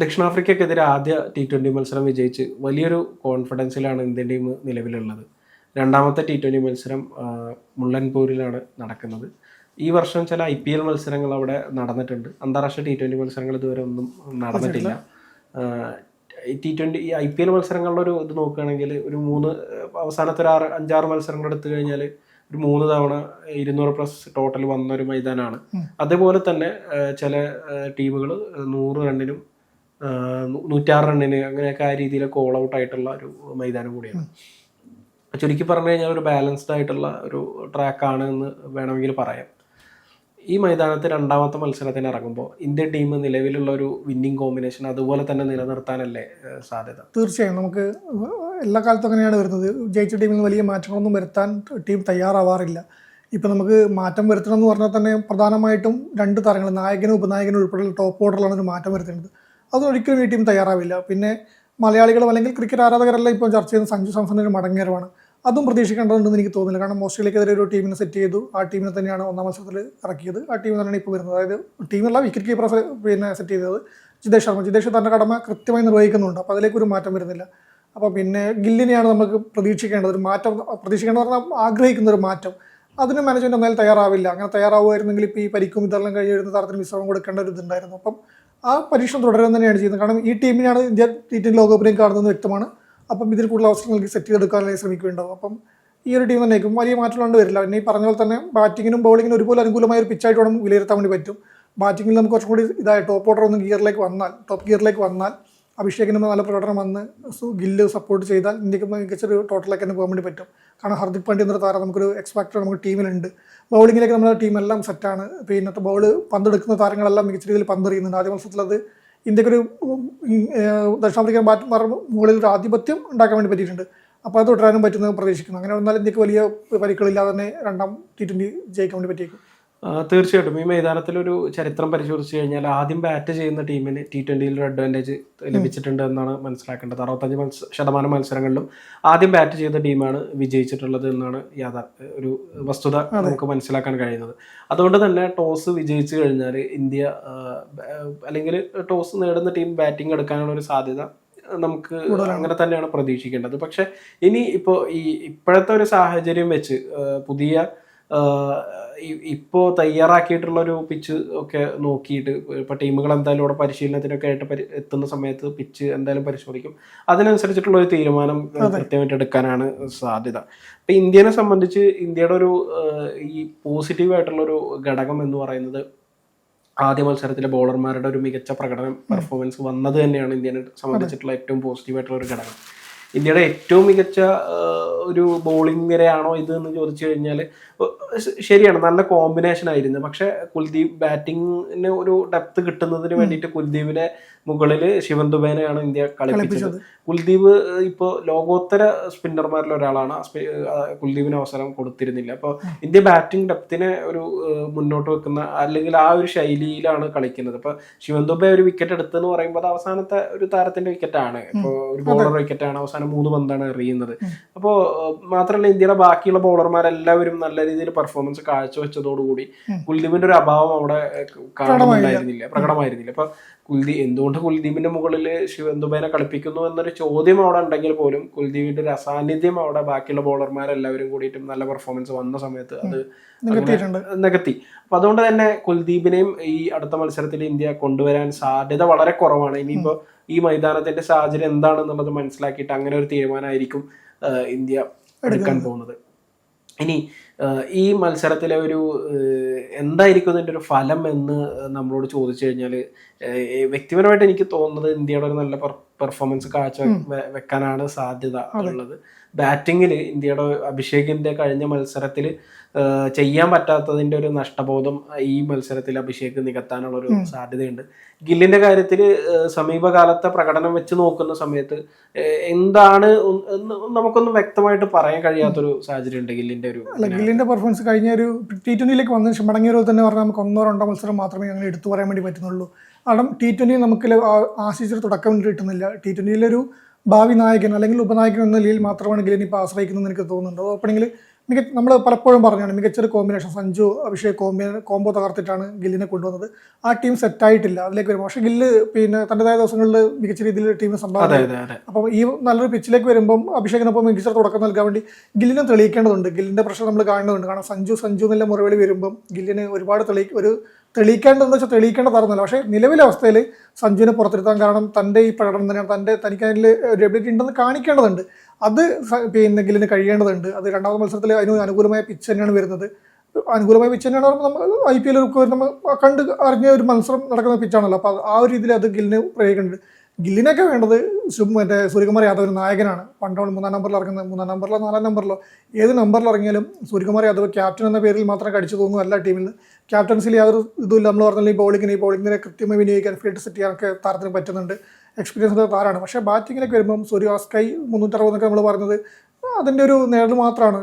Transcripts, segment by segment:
ദക്ഷിണാഫ്രിക്കക്കെതിരെ ആദ്യ T twenty മത്സരം വിജയിച്ച് വലിയൊരു കോൺഫിഡൻസിലാണ് ഇന്ത്യൻ ടീം നിലവിലുള്ളത്. രണ്ടാമത്തെ ടി ട്വന്റി മത്സരം മുള്ളൻപൂരിലാണ് നടക്കുന്നത്. ഈ വർഷം ചില ഐ പി എൽ മത്സരങ്ങൾ അവിടെ നടന്നിട്ടുണ്ട്. അന്താരാഷ്ട്ര ടി ട്വന്റി മത്സരങ്ങൾ ഇതുവരെ ഒന്നും നടന്നിട്ടില്ല. ടി ട്വന്റി ഈ ഐ പി എൽ മത്സരങ്ങളുടെ ഒരു ഇത് നോക്കുകയാണെങ്കിൽ ഒരു മൂന്ന് അവസാനത്തെ ഒരു ആറ് അഞ്ചാറ് മത്സരങ്ങൾ എടുത്തു കഴിഞ്ഞാൽ ഒരു മൂന്ന് തവണ ഇരുന്നൂറ് പ്ലസ് ടോട്ടൽ വന്ന ഒരു മൈതാനമാണ് അതേപോലെ തന്നെ ചില ടീമുകൾ നൂറ് റണ്ണിനും നൂറ്റാറ് റണ്ണിന് അങ്ങനെയൊക്കെ ആ രീതിയിലൊക്കെ ഓൾ ഔട്ട് ആയിട്ടുള്ള ഒരു മൈതാനം കൂടിയാണ്. ചുരുക്കി പറഞ്ഞു കഴിഞ്ഞാൽ ഒരു ബാലൻസ്ഡ് ആയിട്ടുള്ള ഒരു ട്രാക്കാണ് എന്ന് വേണമെങ്കിൽ പറയാം. ഈ മൈതാനത്ത് രണ്ടാമത്തെ മത്സരത്തിന് ഇറങ്ങുമ്പോൾ ഇന്ത്യൻ ടീം നിലവിലുള്ള ഒരു വിന്നിംഗ് കോമ്പിനേഷൻ അതുപോലെ തന്നെ നിലനിർത്താനല്ലേ സാധ്യത? തീർച്ചയായും. നമുക്ക് എല്ലാ കാലത്തും അങ്ങനെയാണ് വരുന്നത്. ജയിച്ച ടീമിൽ വലിയ മാറ്റങ്ങളൊന്നും വരുത്താൻ ടീം തയ്യാറാവാറില്ല. ഇപ്പം നമുക്ക് മാറ്റം വരുത്തണം എന്ന് പറഞ്ഞാൽ തന്നെ പ്രധാനമായിട്ടും രണ്ട് താരങ്ങൾ നായകനും ഉപനായകനും ഉൾപ്പെടെയുള്ള ടോപ്പ് ഓർഡറിലാണ് ഒരു മാറ്റം വരുത്തേണ്ടത്. അതൊരിക്കലും ഈ ടീം തയ്യാറാവില്ല. പിന്നെ മലയാളികളും അല്ലെങ്കിൽ ക്രിക്കറ്റ് ആരാധകരെല്ലാം ഇപ്പോൾ ചർച്ച ചെയ്യുന്ന സഞ്ജു സാംസൺ ഒരു മടങ്ങേരമാണ് അതും പ്രതീക്ഷിക്കേണ്ടതുണ്ടെന്ന് എനിക്ക് തോന്നുന്നില്ല. കാരണം ഓസ്ട്രേലിയക്കെതിരെ ഒരു ടീമിനെ സെറ്റ് ചെയ്തു. ആ ടീമിനെ തന്നെയാണ് ഒന്നാം മത്സരത്തിൽ ഇറക്കിയത്. ആ ടീം തന്നെയാണ് ഇപ്പോൾ വരുന്നത്. അതായത് ടീമല്ല വിക്കറ്റ് കീപ്പർ പിന്നെ സെറ്റ് ചെയ്തത് ജിതേഷ് ശർമ്മ. ജിതേഷ് തന്റെ കടമ കൃത്യമായി നിർവഹിക്കുന്നുണ്ട്. അപ്പോൾ അതിലേക്ക് ഒരു മാറ്റം വരുന്നില്ല. അപ്പോൾ പിന്നെ ഗില്ലിനെയാണ് നമുക്ക് പ്രതീക്ഷിക്കേണ്ടത്. ഒരു മാറ്റം പ്രതീക്ഷിക്കേണ്ടത് പറഞ്ഞാൽ ആഗ്രഹിക്കുന്ന ഒരു മാറ്റം. അതിന് മാനേജ്മെന്റ് എന്തായാലും തയ്യാറാവില്ല. അങ്ങനെ തയ്യാറാവുമായിരുന്നെങ്കിൽ ഇപ്പോൾ ഈ പരിക്കും ഇതെല്ലാം കഴിഞ്ഞ് വരുന്ന താരത്തിന് വിശ്രമം കൊടുക്കേണ്ട ഒരു ഇതുണ്ടായിരുന്നു. അപ്പം ആ പരീക്ഷണം തുടരാൻ തന്നെയാണ് ചെയ്യുന്നത്. കാരണം ഈ ടീമിനാണ് ഇന്ത്യ ടി ട്വന്റി ലോകകപ്പിനെയും കാണുന്നത് വ്യക്തമാണ്. അപ്പം ഇതിൽ കൂടുതൽ അവസരങ്ങൾക്ക് സെറ്റ് ചെയ്തെടുക്കാനായി ശ്രമിക്കുകയുണ്ടാവും. അപ്പം ഈ ഒരു ടീം തന്നെയായിരിക്കും. വലിയ മാറ്റം കൊണ്ട് വരില്ല. പിന്നെ ഈ പറഞ്ഞ പോലെ തന്നെ ബാറ്റിങ്ങിനും ബൗളിങ്ങിനും ഒരുപോലെ അനുകൂലമായ ഒരു പിച്ചായിട്ട് വേണം വിലയിരുത്താൻ വേണ്ടി പറ്റും. ബാറ്റിങ്ങിൽ നമുക്ക് കുറച്ചും കൂടി ഇതായി. ടോപ്പ് ഓർഡർ ഒന്ന് ഗിയറിലേക്ക് വന്നാൽ ടോപ്പ് ഗിയറിലേക്ക് വന്നാൽ അഭിഷേകിന് നല്ല പ്രകടനം വന്ന് ഗില്ല് സപ്പോർട്ട് ചെയ്താൽ ഇന്ത്യയ്ക്ക് മികച്ചൊരു ടോട്ടലൊക്കെ തന്നെ പോകാൻ വേണ്ടി പറ്റും. കാരണം ഹർദിക് പാണ്ഡ്യ എന്നൊരു താരം നമുക്കൊരു എക്സ്പാക്ടർ നമുക്ക് ടീമിലുണ്ട്. ബൗളിങ്ങിലേക്ക് നമ്മുടെ ടീമെല്ലാം സെറ്റാണ് പിന്നെ ബൗൾ പന്തെടുക്കുന്ന താരങ്ങളെല്ലാം മികച്ച രീതിയിൽ പന്തെറിയുന്നുണ്ട്. ആദ്യ മത്സരത്തിൽ അത് ഇന്ത്യക്കൊരു ദക്ഷിണാഫ്രിക്കൻ ബാറ്റ്മാർ മുകളിൽ ഒരു ആധിപത്യം ഉണ്ടാക്കാൻ വേണ്ടി പറ്റിയിട്ടുണ്ട്. അപ്പോൾ അത് തുടരാനും പറ്റുന്നത് പ്രതീക്ഷിക്കുന്നു. അങ്ങനെ വന്നാൽ ഇന്ത്യയ്ക്ക് വലിയ പരിക്കുകളില്ലാതെ തന്നെ രണ്ടാം ടി ട്വന്റി ജയിക്കാൻ വേണ്ടി പറ്റിയേക്കും. തീർച്ചയായിട്ടും. ഈ മൈതാനത്തിൽ ഒരു ചരിത്രം പരിശോധിച്ച് കഴിഞ്ഞാൽ ആദ്യം ബാറ്റ് ചെയ്യുന്ന ടീമിന് ടി ട്വന്റിയിൽ ഒരു അഡ്വാന്റേജ് ലഭിച്ചിട്ടുണ്ട് എന്നാണ് മനസ്സിലാക്കേണ്ടത്. അറുപത്തഞ്ച് മത്സ ശതമാനം മത്സരങ്ങളിലും ആദ്യം ബാറ്റ് ചെയ്ത ടീമാണ് വിജയിച്ചിട്ടുള്ളത് എന്നാണ് യാഥാ ഒരു വസ്തുത നമുക്ക് മനസ്സിലാക്കാൻ കഴിയുന്നത്. അതുകൊണ്ട് തന്നെ ടോസ് വിജയിച്ചു കഴിഞ്ഞാൽ ഇന്ത്യ അല്ലെങ്കിൽ ടോസ് നേടുന്ന ടീം ബാറ്റിംഗ് എടുക്കാനുള്ള ഒരു സാധ്യത നമുക്ക് അങ്ങനെ തന്നെയാണ് പ്രതീക്ഷിക്കേണ്ടത്. പക്ഷെ ഇനി ഇപ്പോൾ ഈ ഇപ്പോഴത്തെ ഒരു സാഹചര്യം വെച്ച് പുതിയ ഇപ്പോൾ തയ്യാറാക്കിയിട്ടുള്ള ഒരു പിച്ച് ഒക്കെ നോക്കിയിട്ട് ഇപ്പോൾ ടീമുകൾ എന്തായാലും ഇവിടെ പരിശീലനത്തിനൊക്കെ ആയിട്ട് എത്തുന്ന സമയത്ത് പിച്ച് എന്തായാലും പരിശോധിക്കും. അതിനനുസരിച്ചിട്ടുള്ള ഒരു തീരുമാനം കൃത്യമായിട്ട് എടുക്കാനാണ് സാധ്യത. അപ്പം ഇന്ത്യനെ സംബന്ധിച്ച് ഇന്ത്യയുടെ ഒരു ഈ പോസിറ്റീവ് ആയിട്ടുള്ള ഒരു ഘടകം എന്ന് പറയുന്നത് ആദ്യ മത്സരത്തിലെ ബോളർമാരുടെ ഒരു മികച്ച പ്രകടനം പെർഫോമൻസ് വന്നത് തന്നെയാണ് ഇന്ത്യനെ സംബന്ധിച്ചിട്ടുള്ള ഏറ്റവും പോസിറ്റീവ് ആയിട്ടുള്ള ഒരു ഘടകം. ഇന്ത്യയുടെ ഏറ്റവും മികച്ച ഒരു ബോളിംഗ് നിരയാണോ ഇത് എന്ന് ചോദിച്ചു കഴിഞ്ഞാൽ ശരിയാണ് നല്ല കോമ്പിനേഷൻ ആയിരുന്നു. പക്ഷെ കുൽദീപ് ബാറ്റിങ്ങിന് ഒരു ഡെപ്ത് കിട്ടുന്നതിന് വേണ്ടിയിട്ട് കുൽദീപിനെ മുകളിൽ ശിവൻ ദുബേനെയാണ് ഇന്ത്യ കളിപ്പിച്ചത്. കുൽദീപ് ഇപ്പോൾ ലോകോത്തര സ്പിന്നർമാരിൽ ഒരാളാണ്. കുൽദീപിന് അവസരം കൊടുത്തിരുന്നില്ല. അപ്പോൾ ഇന്ത്യ ബാറ്റിംഗ് ഡെപ്തിനെ ഒരു മുന്നോട്ട് വെക്കുന്ന അല്ലെങ്കിൽ ആ ഒരു ശൈലിയിലാണ് കളിക്കുന്നത്. അപ്പോൾ ശിവൻ ദുബെ ഒരു വിക്കറ്റ് എടുത്തെന്ന് പറയുമ്പോൾ അത് അവസാനത്തെ ഒരു താരത്തിന്റെ വിക്കറ്റാണ് ഇപ്പോൾ ഒരു ബോളർ വിക്കറ്റാണ് അവസാനം മൂന്ന് പന്താണ് എറിയുന്നത്. അപ്പോൾ മാത്രമല്ല ഇന്ത്യയുടെ ബാക്കിയുള്ള ബോളർമാരെല്ലാവരും നല്ല രീതിയിൽ പെർഫോമൻസ് കാഴ്ചവെച്ചതോടുകൂടി കുൽദീപിന്റെ ഒരു അഭാവം അവിടെ കാണുന്നുണ്ടായിരുന്നില്ല. പ്രകടമായിരുന്നില്ല. അപ്പോൾ കുൽദീപ് എന്തുകൊണ്ട് കുൽദീപിന്റെ മുകളിൽ ശിവന്തുബേനെ കളിപ്പിക്കുന്നു എന്നൊരു ചോദ്യം അവിടെ ഉണ്ടെങ്കിൽ പോലും കുൽദീപിന്റെ ഒരു അസാന്നിധ്യം അവിടെ ബാക്കിയുള്ള ബോളർമാരെല്ലാവരും കൂടിയിട്ടും നല്ല പെർഫോമൻസ് വന്ന സമയത്ത് അത് നികത്തി. അപ്പൊ അതുകൊണ്ട് തന്നെ കുൽദീപിനെയും ഈ അടുത്ത മത്സരത്തിൽ ഇന്ത്യ കൊണ്ടുവരാൻ സാധ്യത വളരെ കുറവാണ്. ഇനിയിപ്പോ ഈ മൈതാനത്തിന്റെ സാഹചര്യം എന്താണെന്നുള്ളത് മനസ്സിലാക്കിയിട്ട് അങ്ങനെ ഒരു തീരുമാനമായിരിക്കും ഇന്ത്യ എടുക്കാൻ പോകുന്നത്. ഇനി ഈ മത്സരത്തിലെ ഒരു എന്തായിരിക്കും ഇതിന്റെ ഒരു ഫലം എന്ന് നമ്മളോട് ചോദിച്ചു കഴിഞ്ഞാൽ വ്യക്തിപരമായിട്ട് എനിക്ക് തോന്നുന്നത് ഇന്ത്യയുടെ ഒരു നല്ല പെർഫോമൻസ് കാഴ്ച വെക്കാനാണ് സാധ്യത ഉള്ളത്. ബാറ്റിങ്ങിൽ ഇന്ത്യയുടെ അഭിഷേകിന്റെ കഴിഞ്ഞ മത്സരത്തിൽ ചെയ്യാൻ പറ്റാത്തതിന്റെ ഒരു നഷ്ടബോധം ഈ മത്സരത്തിൽ അഭിഷേക് നികത്താനുള്ള ഒരു സാധ്യതയുണ്ട്. ഗില്ലിന്റെ കാര്യത്തിൽ സമീപകാലത്തെ പ്രകടനം വെച്ച് നോക്കുന്ന സമയത്ത് എന്താണ് നമുക്കൊന്നും വ്യക്തമായിട്ട് പറയാൻ കഴിയാത്തൊരു സാഹചര്യം ഉണ്ട് ഗില്ലിന്റെ ഒരു അല്ല ഗില്ലിന്റെ പെർഫോമൻസ് കഴിഞ്ഞ ഒരു ടി ട്വന്റിയിലേക്ക് വന്നതിന് ശേഷം മടങ്ങിയ പോലെ തന്നെ പറഞ്ഞാൽ നമുക്ക് ഒന്നോ രണ്ടോ മത്സരം മാത്രമേ അങ്ങനെ എടുത്തു പറയാൻ വേണ്ടി പറ്റുന്നുള്ളൂ. കാരണം ടി ട്വന്റി നമുക്ക് ആശിച്ചൊരു തുടക്കം കിട്ടുന്നില്ല. ടി ട്വന്റിയിലൊരു ഭാവി നായകൻ അല്ലെങ്കിൽ ഉപനായകൻ എന്ന നിലയിൽ മാത്രമാണ് ഗില്ലിനെ ഇപ്പോൾ ആശ്രയിക്കുന്നതെന്ന് എനിക്ക് തോന്നുന്നുണ്ട്. ഓപ്പണിംഗിൽ മിക നമ്മൾ പലപ്പോഴും പറഞ്ഞാണ് മികച്ചൊരു കോമ്പിനേഷൻ സഞ്ജു അഭിഷേക് കോമ്പി കോംബോ തകർത്തിട്ടാണ് ഗില്ലിനെ കൊണ്ടുവന്നത്. ആ ടീം സെറ്റായിട്ടില്ല അതിലേക്ക് വരുമ്പോൾ പക്ഷേ ഗില്ല് പിന്നെ തന്റെതായ ദിവസങ്ങളിൽ മികച്ച രീതിയിൽ ടീമിന് സംഭാവന അപ്പം ഈ നല്ലൊരു പിച്ചിലേക്ക് വരുമ്പം അഭിഷേകിനൊപ്പം മികച്ച തുടക്കം നൽകാൻ വേണ്ടി ഗില്ലിനെ തെളിയിക്കേണ്ടതുണ്ട്. ഗില്ലിന്റെ പ്രശ്നം നമ്മൾ കാണുന്നുണ്ട്. കാരണം സഞ്ജു സഞ്ജു എന്നുള്ള മുറവിളി വരുമ്പം ഗില്ലിന് ഒരുപാട് തെളി ഒരു തെളിയിക്കേണ്ടതെന്ന് വെച്ചാൽ തെളിയിക്കേണ്ട തരുന്നില്ല പക്ഷേ നിലവിലെ അവസ്ഥയിൽ സഞ്ജുവിനെ പുറത്തിരുത്താൻ കാരണം തന്റെ ഈ പ്രകടനം തന്നെയാണ്. തന്റെ തനിക്ക് അതിൽ ഒരു എബിലിറ്റി ഉണ്ടെന്ന് കാണിക്കേണ്ടതുണ്ട്. അത് പിന്നെ ഗില്ലിന് കഴിയേണ്ടതുണ്ട്. അത് രണ്ടാമത്തെ മത്സരത്തിൽ അതിന് അനുകൂലമായ പിച്ച് തന്നെയാണ് വരുന്നത്. അനുകൂലമായ പിച്ച് തന്നെയാണ് നമ്മൾ ഐ പി എൽ നമ്മൾ കണ്ട് അറിഞ്ഞ ഒരു മത്സരം നടക്കുന്ന പിച്ചാണല്ലോ അപ്പോൾ ആ ഒരു രീതിയിൽ അത് ഗില്ലിന് പ്രയോഗിക്കുന്നുണ്ട് ഗില്ലിനൊക്കെ വേണ്ടത് മറ്റേ സൂര്യകുമാർ യാദവ് നായകനാണ്. പണ്ടോൾ മൂന്നാം നമ്പറിൽ ഇറങ്ങുന്നത്. മൂന്നാം നമ്പറിലോ നാലാം നമ്പറിലോ ഏത് നമ്പറിൽ ഇറങ്ങിയാലും സൂര്യകുമാർ യാദവ് ക്യാപ്റ്റൻ എന്ന പേരിൽ മാത്രം കടിച്ചു തോന്നുന്നു എല്ലാ ടീമിൽ ക്യാപ്റ്റൻസിൽ യാതൊരു ഇതുമില്ല. നമ്മൾ പറഞ്ഞാൽ ഈ ബോളിങ്ങിനെ ഈ ബൗളിങ്ങിനെ കൃത്യമായി വിനിയോഗിക്കാൻ ഫീൽഡ് സെറ്റ് ചെയ്യാനൊക്കെ താരത്തിന് പറ്റുന്നുണ്ട്. എക്സ്പീരിയൻസ് ഉള്ള താരമാണ് പക്ഷേ ബാറ്റിങ്ങിലേക്ക് വരുമ്പം സൂര്യ സ്കൈ മുന്നൂറ്ററുപതെന്നൊക്കെ നമ്മൾ പറഞ്ഞത് അതിന്റെ ഒരു നേടൽ മാത്രമാണ്.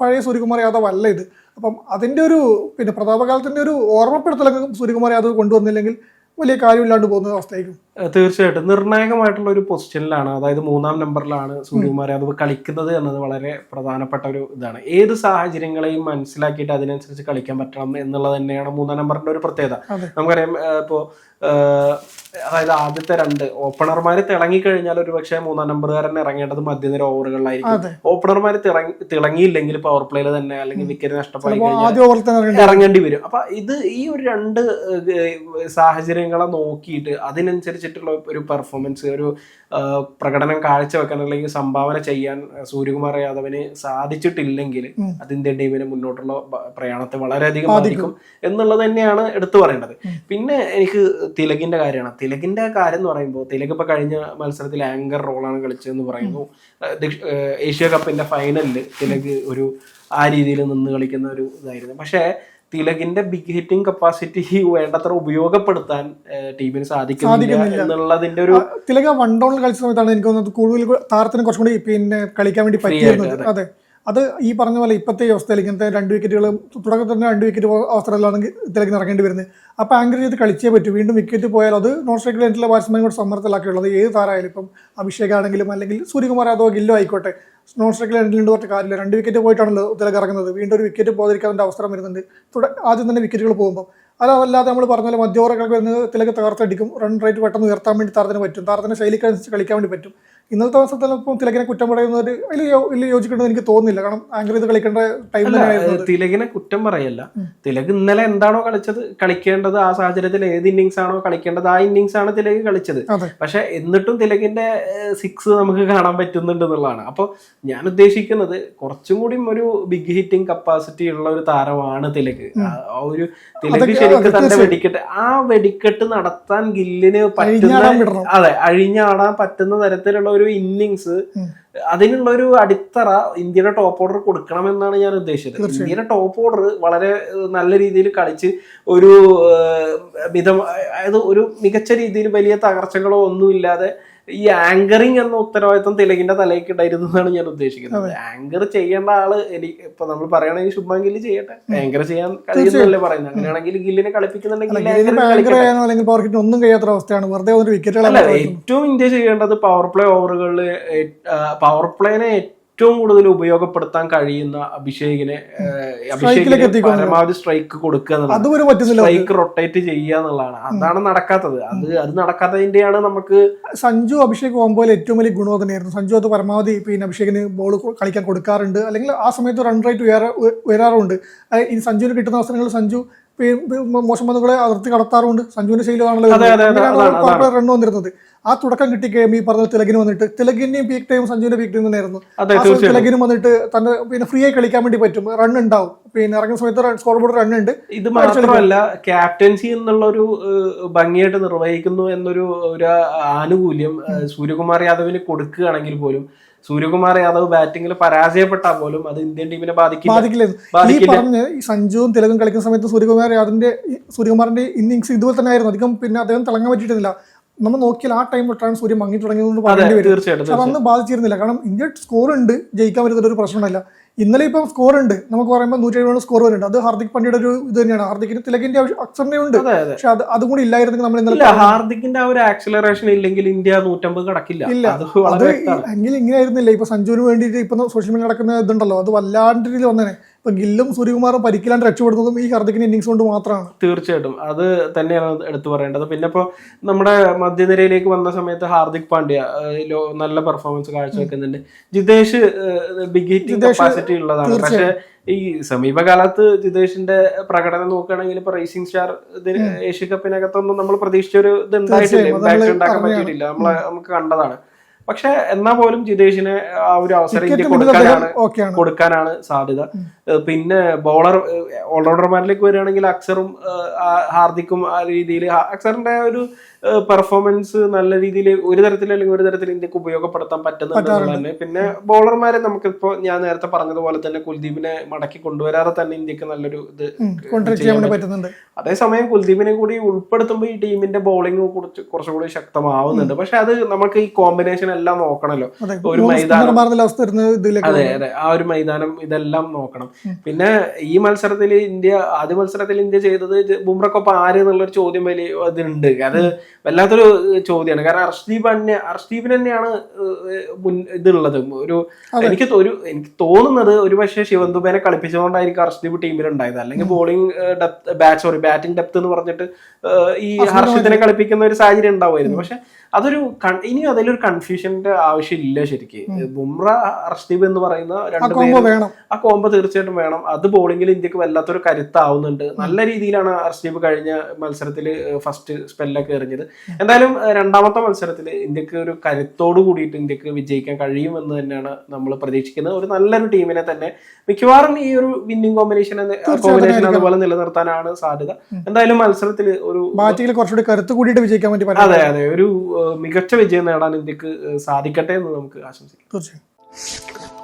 പഴയ സൂര്യകുമാർ യാദവ് അല്ല ഇത്. അപ്പം അതിന്റെ ഒരു പിന്നെ പ്രതാപകാലത്തിന്റെ ഒരു ഓർമ്മപ്പെടുത്തലൊക്കെ സൂര്യകുമാർ യാദവ് കൊണ്ടുവന്നില്ലെങ്കിൽ വലിയ കാര്യമില്ലാണ്ട് പോകുന്ന അവസ്ഥയായിരിക്കും. തീർച്ചയായിട്ടും. നിർണായകമായിട്ടുള്ള ഒരു പൊസിഷനിലാണ് അതായത് മൂന്നാം നമ്പറിലാണ് സൂര്യകുമാർ യാദവ് കളിക്കുന്നത് എന്നത് വളരെ പ്രധാനപ്പെട്ട ഒരു ഇതാണ്. ഏത് സാഹചര്യങ്ങളെയും മനസ്സിലാക്കിയിട്ട് അതിനനുസരിച്ച് കളിക്കാൻ പറ്റണം എന്നുള്ളത് തന്നെയാണ് മൂന്നാം നമ്പറിന്റെ ഒരു പ്രത്യേകത. നമുക്കറിയാം ഇപ്പോ അതായത് ആദ്യത്തെ രണ്ട് ഓപ്പണർമാർ തിളങ്ങി കഴിഞ്ഞാൽ ഒരു പക്ഷേ മൂന്നാം നമ്പറുകാരൻ ഇറങ്ങേണ്ടത് മധ്യനിര ഓവറുകളിലായിരിക്കും ഓപ്പണർമാർ തിളങ്ങിയില്ലെങ്കിൽ പവർ പ്ലേയിൽ തന്നെ അല്ലെങ്കിൽ വിക്കറ്റ് നഷ്ടമായി കഴിഞ്ഞാൽ ഇറങ്ങേണ്ടി വരും. അപ്പൊ ഇത് ഈ ഒരു രണ്ട് സാഹചര്യങ്ങളെ നോക്കിയിട്ട് അതിനനുസരിച്ചിട്ടുള്ള ഒരു പെർഫോമൻസ് ഒരു പ്രകടനം കാഴ്ചവെക്കാൻ അല്ലെങ്കിൽ സംഭാവന ചെയ്യാൻ സൂര്യകുമാർ യാദവിന് സാധിച്ചിട്ടില്ലെങ്കിൽ. അത് ഇന്ത്യൻ ടീമിന് മുന്നോട്ടുള്ള പ്രയാണത്തെ വളരെയധികം ബാധിക്കും. എന്നുള്ളത് തന്നെയാണ് എടുത്തു പറയേണ്ടത്. പിന്നെ എനിക്ക് തിലകിന്റെ കാര്യമാണ്. തിലകിന്റെ കാര്യം എന്ന് പറയുമ്പോൾ തിലക് ഇപ്പൊ കഴിഞ്ഞ മത്സരത്തിൽ ആങ്കർ റോളാണ് കളിച്ചതെന്ന് പറയുന്നു. ഏഷ്യ കപ്പിന്റെ ഫൈനലിൽ തിലക് ഒരു ആ രീതിയിൽ നിന്ന് കളിക്കുന്ന ഒരു ഇതായിരുന്നു. പക്ഷേ തിലകിന്റെ ബിഗ് ഹിറ്റിംഗ് കപ്പാസിറ്റി വേണ്ടത്ര ഉപയോഗപ്പെടുത്താൻ ടീമിന് സാധിക്കുന്നില്ല. എന്നുള്ളതിന്റെ ഒരു തിലക് വൺ ഡൗൺ കളിച്ച സമയത്താണ് എനിക്ക് തോന്നുന്നത് കൂടുതൽ താരത്തിന് കുറച്ചും കൂടി പിന്നെ കളിക്കാൻ വേണ്ടി പറ്റിയിരുന്നത്. അതെ. അത് ഈ പറഞ്ഞ പോലെ ഇപ്പോഴത്തെ അവസ്ഥയിൽ ഇങ്ങനത്തെ രണ്ട് വിക്കറ്റുകൾ തുടക്കത്തിൽ തന്നെ രണ്ട് വിക്കറ്റ് അവസരത്തിലാണെങ്കിൽ ഇതിലേക്ക് ഇറങ്ങേണ്ടി വരുന്നത് അപ്പോൾ ആങ്കർ ചെയ്ത് കളിച്ചേ പറ്റൂ. വീണ്ടും വിക്കറ്റ് പോയാൽ അത് നോൺ സ്ട്രൈക്ക് എന്റെ ബാറ്റ്സ്മാൻ കൂടെ സമ്മർദ്ദത്തിലാക്കിയുള്ളത് ഏത് താരമായാലും ഇപ്പം അഭിഷേക് ആണെങ്കിലും അല്ലെങ്കിൽ സൂര്യകുമാർ യാദവോ ഗില്ലോ ആയിക്കോട്ടെ. നോൺ സ്ട്രൈക്കിൽ നിന്ന് പറഞ്ഞ കാര്യമില്ല. രണ്ട് വിക്കറ്റ് പോയിട്ടാണല്ലോ ഇതിലേക്ക് ഇറങ്ങുന്നത്. വീണ്ടും ഒരു വിക്കറ്റ് പോകാതിരിക്കാന്റെ അവസരം വരുന്നുണ്ട്. തുട ആദ്യം തന്നെ വിക്കറ്റുകൾ പോകുമ്പോൾ അതല്ലാതെ നമ്മൾ പറഞ്ഞ പോലെ മധ്യ വരുന്നത് തിലക്ക് തകർത്തടിക്കും റൺ റേറ്റ് പെട്ടെന്ന് ഉയർത്താൻ വേണ്ടി താരത്തിന് പറ്റും. താരത്തിന് ശൈലിക്കനുസരിച്ച് കളിക്കാൻ വേണ്ടി പറ്റും. ഇന്നത്തെ അവസരത്തിൽ ഇപ്പം തിലകിനെ കുറ്റം പറയുന്നത് വലിയ വലിയ യോജിക്കേണ്ടത് എനിക്ക് തോന്നുന്നില്ല. കാരണം ആങ്കർ ഇത് കളിക്കേണ്ട ടൈം തിലകിനെ കുറ്റം പറയല്ല. തിലക് ഇന്നലെ എന്താണോ കളിച്ചത് കളിക്കേണ്ടത് ആ സാഹചര്യത്തിൽ ഏത് ഇന്നിങ്സ് ആണോ കളിക്കേണ്ടത് ആ ഇന്നിങ്സ് ആണ് തിലക് കളിച്ചത്. പക്ഷെ എന്നിട്ടും തിലകിന്റെ സിക്സ് നമുക്ക് കാണാൻ പറ്റുന്നുണ്ട് എന്നുള്ളതാണ്. അപ്പോൾ ഞാൻ ഉദ്ദേശിക്കുന്നത് കുറച്ചും കൂടി ഒരു ബിഗ് ഹിറ്റിംഗ് കപ്പാസിറ്റി ഉള്ള ഒരു താരമാണ് തിലക്. ആ ഒരു തിലക് ശരിക്കും തന്നെ തന്റെ വെടിക്കെട്ട് ആ വെടിക്കെട്ട് നടത്താൻ ഗില്ലിന് പറ്റുന്ന അതെ അഴിഞ്ഞാടാൻ പറ്റുന്ന തരത്തിലുള്ള ഒരു ഇന്നിങ്സ് അതിനുള്ള ഒരു അടിത്തറ ഇന്ത്യയുടെ ടോപ്പ് ഓർഡർ കൊടുക്കണം എന്നാണ് ഞാൻ ഉദ്ദേശിച്ചത്. ഇന്ത്യയുടെ ടോപ്പ് ഓർഡർ വളരെ നല്ല രീതിയിൽ കളിച്ച് ഒരു മിതം അതായത് ഒരു മികച്ച രീതിയിൽ വലിയ തകർച്ചകളോ ഒന്നുമില്ലാതെ ഈ ആങ്കറിങ് എന്ന ഉത്തരവാദിത്വം തിലകിന്റെ തലയ്ക്ക് ഉണ്ടായിരുന്നു എന്നാണ് ഞാൻ ഉദ്ദേശിക്കുന്നത്. ആങ്കർ ചെയ്യേണ്ട ആൾ എനിക്ക് ഇപ്പൊ നമ്മൾ പറയുകയാണെങ്കിൽ ശുഭം ഗില്ല് ചെയ്യട്ടെ. ആങ്കർ ചെയ്യാൻ കഴിയുന്നല്ലേ പറയുന്നത്? അങ്ങനെയാണെങ്കിൽ ഗില്ലിനെ കളിപ്പിക്കുന്നുണ്ടെങ്കിൽ ഒന്നും കഴിയാത്ത അവസ്ഥയാണ്. വെറുതെ ഏറ്റവും ഇന്ത്യ ചെയ്യേണ്ടത് പവർ പ്ലേ ഓവറുകളിൽ പവർ പ്ലേനെ ഏറ്റവും കൂടുതൽ ഉപയോഗപ്പെടുത്താൻ കഴിയുന്ന അഭിഷേകിനെ പരമാവധി സ്ട്രൈക്ക് കൊടുക്കുക എന്നുള്ളത് സ്ട്രൈക്ക് റൊട്ടേറ്റ് ചെയ്യുക എന്നുള്ളതാണ്. അതാണ് നടക്കാത്തത്. അത് അത് നടക്കാത്തതിന്റെയാണ് നമുക്ക് സഞ്ജു അഭിഷേക് കോമ്പോയിൽ ഏറ്റവും വലിയ ഗുണം തന്നെയായിരുന്നു. സഞ്ജു അത് പരമാവധി പിന്നെ അഭിഷേകിന് ബോൾ കളിക്കാൻ കൊടുക്കാറുണ്ട്. അല്ലെങ്കിൽ ആ സമയത്ത് റൺ റേറ്റ് ഉയരാ ഉയരാറുണ്ട്. ഈ സഞ്ജുവിന് കിട്ടുന്ന അവസരങ്ങളിൽ സഞ്ജു മോശം പന്തുകളെ അതിർത്തി കടത്താറുണ്ട്. സഞ്ജുവിന്റെ ശൈലിയാണല്ലോ. റൺ വന്നിരുന്നത്. ആ തുടക്കം കിട്ടി കഴിയുമ്പോൾ ഈ പറഞ്ഞ തിലകിന് വന്നിട്ട്. തിലകിന്റെയും പീക്ക് ടൈം സഞ്ജുവിന്റെ പീക്ക് ടൈം തന്നെയായിരുന്നു. തിലകിന് വന്നിട്ട് തന്നെ പിന്നെ ഫ്രീ ആയി കളിക്കാൻ വേണ്ടി പറ്റും. റൺ ഉണ്ടാവും. പിന്നെ ഇറങ്ങുന്ന സമയത്ത് സ്കോർ ബോർഡ് റൺ ഉണ്ട്. ഇത് മാത്രമല്ല ക്യാപ്റ്റൻസി എന്നുള്ള ഒരു ഭംഗിയായിട്ട് നിർവഹിക്കുന്നു എന്നൊരു ഒരു ആനുകൂല്യം സൂര്യകുമാർ യാദവിന് കൊടുക്കുകയാണെങ്കിൽ പോലും സൂര്യകുമാർ യാദവ് ബാറ്റിംഗിൽ പരാജയപ്പെട്ടാൽ പോലും അത് ഇന്ത്യൻ ടീമിനെ ബാധിക്കില്ല. ബാധിക്കില്ലായിരുന്നു ഈ ബാധിക്കില്ല. പറഞ്ഞ ഈ സഞ്ജുവും തിലകും കളിക്കുന്ന സമയത്ത് സൂര്യകുമാർ യാദവിന്റെ സൂര്യകുമാറിന്റെ ഇന്നിങ്സ് ഇതുപോലെ തന്നെ ആയിരുന്നു അധികം പിന്നെ അദ്ദേഹം തിളങ്ങാൻ പറ്റിയിട്ടില്ല നമ്മൾ നോക്കിയാൽ ആ ടൈം തൊട്ടാണ് സൂര്യൻ മങ്ങി തുടങ്ങിയതുകൊണ്ട് പറയേണ്ടി വരും. തീർച്ചയായിട്ടും അന്ന് അതൊന്നും ബാധിച്ചിരുന്നില്ല. കാരണം ഇന്ത്യ സ്കോർ ഉണ്ട് ജയിക്കാൻ പറ്റുന്ന ഒരു പ്രശ്നമല്ല ഇന്നലെ ഇപ്പം സ്കോർ ഉണ്ട്. നമുക്ക് പറയുമ്പോൾ നൂറ്റി എഴുപത് സ്കോർ വരുന്നുണ്ട്. അത് ഹാർദിക് പാണ്ഡ്യയുടെ ഒരു ഇത് തന്നെയാണ്. ഹാർദിക്കിന് തിലകിന്റെ ആവശ്യം ഉണ്ട്. അതെ പക്ഷെ അത് അതുകൂടി ഇല്ലായിരുന്നെങ്കിൽ നമ്മൾ ഇന്നലെ ഹാർദിക്കിന്റെ ആ ഒരു ആക്സിലറേഷൻ ഇല്ലെങ്കിൽ ഇന്ത്യ നൂറ്റമ്പത് കടക്കില്ല. ഇല്ല. അത് എങ്കിൽ ഇങ്ങനെ ആയിരുന്നില്ല? ഇപ്പൊ സഞ്ജുവിന് വേണ്ടിയിട്ട് ഇപ്പൊ സോഷ്യൽ മീഡിയ നടക്കുന്ന ഇതുണ്ടല്ലോ. അത് വല്ലാണ്ട് രീതിയിൽ വന്നേനെ. ഇപ്പൊ ഗില്ലും സൂര്യകുമാറും പരിക്കില്ലാണ്ട് രക്ഷപ്പെടുന്നതും ഈ ഹർദിക്കിന് ഇന്നിങ്സ് കൊണ്ട് മാത്രമാണ്. തീർച്ചയായിട്ടും. അത് തന്നെയാണ് എടുത്തു പറയേണ്ടത്. പിന്നെ ഇപ്പോൾ നമ്മുടെ മധ്യനിരയിലേക്ക് വന്ന സമയത്ത് ഹാർദിക് പാണ്ഡ്യ നല്ല പെർഫോമൻസ് കാഴ്ചവെക്കുന്നുണ്ട്. ജിതേഷ് ബിഗ് ഹിറ്റിംഗ് കപ്പാസിറ്റി ഉള്ളതാണ്. പക്ഷേ ഈ സമീപകാലത്ത് ജിതേഷിന്റെ പ്രകടനം നോക്കുകയാണെങ്കിൽ ഇപ്പൊ റേസിംഗ് സ്റ്റാർ ഇതിന് ഏഷ്യ കപ്പിനകത്തൊന്നും നമ്മൾ പ്രതീക്ഷിച്ച ഒരു ഇത് ഉണ്ടായിട്ടില്ല. ഉണ്ടാക്കാൻ പറ്റിയിട്ടില്ല. നമ്മളെ നമുക്ക് കണ്ടതാണ്. പക്ഷെ എന്നാ പോലും ജിതേഷിന് ആ ഒരു അവസരം ഇന്ത്യ കൊടുക്കാനാണ് കൊടുക്കാനാണ് സാധ്യത. പിന്നെ ബോളർ ഓൾറൗണ്ടർമാരിലേക്ക് വരികയാണെങ്കിൽ അക്സറും ഹാർദിക്കും ആ രീതിയിൽ അക്സറിന്റെ ഒരു പെർഫോമൻസ് നല്ല രീതിയിൽ ഒരു തരത്തിൽ അല്ലെങ്കിൽ ഒരു തരത്തിൽ ഇന്ത്യയ്ക്ക് ഉപയോഗപ്പെടുത്താൻ പറ്റുന്നുണ്ട് പിന്നെ ബോളർമാരെ നമുക്കിപ്പോ ഞാൻ നേരത്തെ പറഞ്ഞതുപോലെ തന്നെ കുൽദീപിനെ മടക്കി കൊണ്ടുവരാതെ തന്നെ ഇന്ത്യയ്ക്ക് നല്ലൊരു ഇത് അതേസമയം കുൽദീപിനെ കൂടി ഉൾപ്പെടുത്തുമ്പോൾ ഈ ടീമിന്റെ ബോളിംഗ് കുറച്ച് കുറച്ചുകൂടി ശക്തമാവുന്നുണ്ട്. പക്ഷെ അത് നമുക്ക് ഈ കോമ്പിനേഷൻ എല്ലാം നോക്കണല്ലോ. ഒരു മൈതാനം അതെ അതെ. ആ ഒരു മൈതാനം ഇതെല്ലാം നോക്കണം. പിന്നെ ഈ മത്സരത്തിൽ ഇന്ത്യ ആദ്യ മത്സരത്തിൽ ഇന്ത്യ ചെയ്തത് ബുംറക്കൊപ്പം ആര് എന്നുള്ളൊരു ചോദ്യം വലിയ ഇതുണ്ട് അത് വല്ലാത്തൊരു ചോദ്യമാണ് കാരണം അർഷ്ദീപ് തന്നെ അർഷ്ദീപിന് തന്നെയാണ് ഇതുള്ളത്. ഒരു എനിക്ക് ഒരു എനിക്ക് തോന്നുന്നത് ഒരു പക്ഷേ ശിവന്തുബേനെ കളിപ്പിച്ചുകൊണ്ടായിരിക്കും അർഷ്ദീപ് ടീമിൽ ഉണ്ടായത്. അല്ലെങ്കിൽ bowling depth bat sorry batting depth എന്ന് പറഞ്ഞിട്ട് ഈ ഹർഷിത്തിനെ കളിപ്പിക്കുന്ന ഒരു സാഹചര്യം ഉണ്ടാവുമായിരുന്നു. പക്ഷെ അതൊരു ഇനി അതിലൊരു കൺഫ്യൂഷന്റെ ആവശ്യമില്ല ശരിക്ക്. ബുംറ അർഷ്ദീപ് എന്ന് പറയുന്ന രണ്ട് ആ കോമ്പോ തീർച്ചയായിട്ടും വേണം. അത് ബോളിംഗിൽ ഇന്ത്യയ്ക്ക് വല്ലാത്തൊരു കരുത്താവുന്നുണ്ട്. നല്ല രീതിയിലാണ് അർഷ്ദീപ് കഴിഞ്ഞ മത്സരത്തിൽ ഫസ്റ്റ് സ്പെല്ലൊക്കെ എറിഞ്ഞത്. എന്തായാലും രണ്ടാമത്തെ മത്സരത്തിൽ ഇന്ത്യയ്ക്ക് ഒരു കരുത്തോട് കൂടിയിട്ട് ഇന്ത്യയ്ക്ക് വിജയിക്കാൻ കഴിയുമെന്ന് തന്നെയാണ് നമ്മൾ പ്രതീക്ഷിക്കുന്നത്. ഒരു നല്ലൊരു ടീമിനെ തന്നെ മിക്കവാറും ഈ ഒരു വിന്നിംഗ് കോമ്പിനേഷൻ കോമ്പിനേഷൻ അതുപോലെ നിലനിർത്താനാണ് സാധ്യത. എന്തായാലും മത്സരത്തിൽ ഒരു കുറച്ചുകൂടി കരുത്ത് കൂടിയിട്ട് വിജയിക്കാൻ പറ്റും. അതെ അതെ. ഒരു മികച്ച വിജയം നേടാൻ ഇന്ത്യയ്ക്ക് സാധിക്കട്ടെ എന്ന് നമുക്ക് ആശംസിക്കാം. തീർച്ചയായും.